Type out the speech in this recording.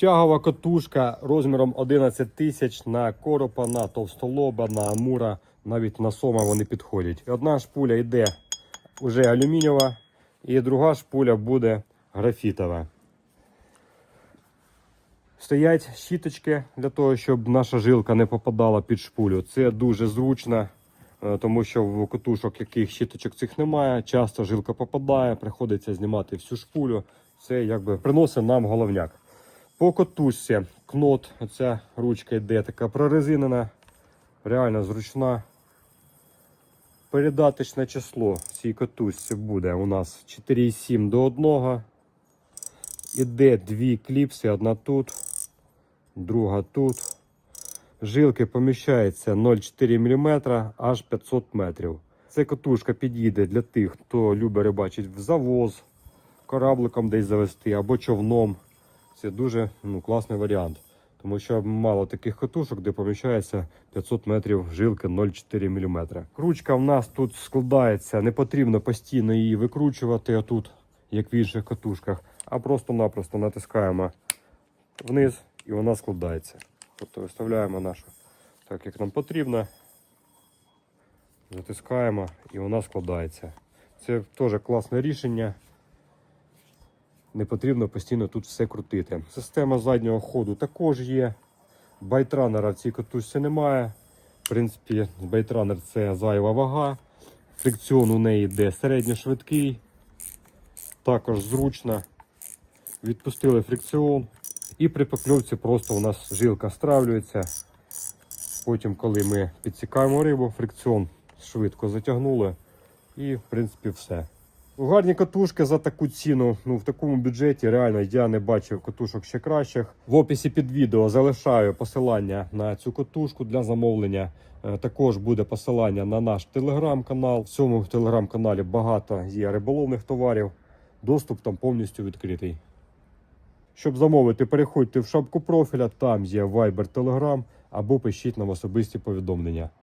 Тягова катушка розміром 11 тисяч на коропа, на товстолоба, на амура, навіть на сома вони підходять. Одна шпуля йде вже алюмінієва, і друга шпуля буде графітова. Стоять щіточки для того, щоб наша жилка не попадала під шпулю. Це дуже зручно, е, тому що в катушок, яких щіточок цих немає, часто жилка попадає, приходиться знімати всю шпулю. Це якби приносить нам головняк. По катушці кнот, оця ручка йде така прорезинена, реально зручна. Передаточне число цій катушці буде у нас 4,7 до 1. Іде дві кліпси, одна тут, друга тут. Жилки поміщаються 0,4 мм аж 500 метрів. Ця катушка підійде для тих, хто любить рибачити в завоз, корабликом десь завести або човном. Це дуже ну, класний варіант. Тому що мало таких катушок, де поміщається 500 метрів жилки 0,4 мм. Кручка в нас тут складається, не потрібно постійно її викручувати отут, як в інших катушках, а просто-напросто натискаємо вниз і вона складається. Тобто виставляємо нашу так, як нам потрібно. Затискаємо і вона складається. Це теж класне рішення. Не потрібно постійно тут все крутити. Система заднього ходу також є. Байтранера в цій катушці немає. В принципі, байтранер це зайва вага. Фрикціон у неї йде середньошвидкий. Також зручно. Відпустили фрикціон. І при покльовці просто у нас жилка стравлюється. Потім, коли ми підсікаємо рибу, фрикціон швидко затягнули. І, в принципі, все. Гарні катушки за таку ціну. Ну, в такому бюджеті реально я не бачив катушок ще кращих. В описі під відео залишаю посилання на цю катушку для замовлення. Е, Також буде посилання на наш телеграм-канал. В цьому телеграм-каналі багато є риболовних товарів. Доступ там повністю відкритий. Щоб замовити, переходьте в шапку профіля, там є Viber, Telegram або пишіть нам особисті повідомлення.